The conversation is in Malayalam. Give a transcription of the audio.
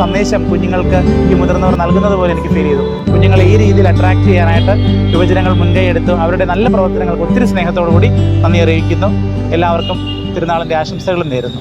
സന്ദേശം കുഞ്ഞുങ്ങൾക്ക് ഈ മുതിർന്നവർ നൽകുന്നത് പോലെ എനിക്ക് ഫീൽ ചെയ്തു. കുഞ്ഞുങ്ങളെ ഈ രീതിയിൽ അട്രാക്ട് ചെയ്യാനായിട്ട് യുവജനങ്ങൾ മുൻകൈ എടുത്തു അവരുടെ നല്ല പ്രവർത്തനങ്ങൾക്ക് ഒത്തിരി സ്നേഹത്തോടു കൂടി നന്ദി അറിയിക്കുന്നു. എല്ലാവർക്കും തിരുനാളിന്റെ ആശംസകളും നേരുന്നു.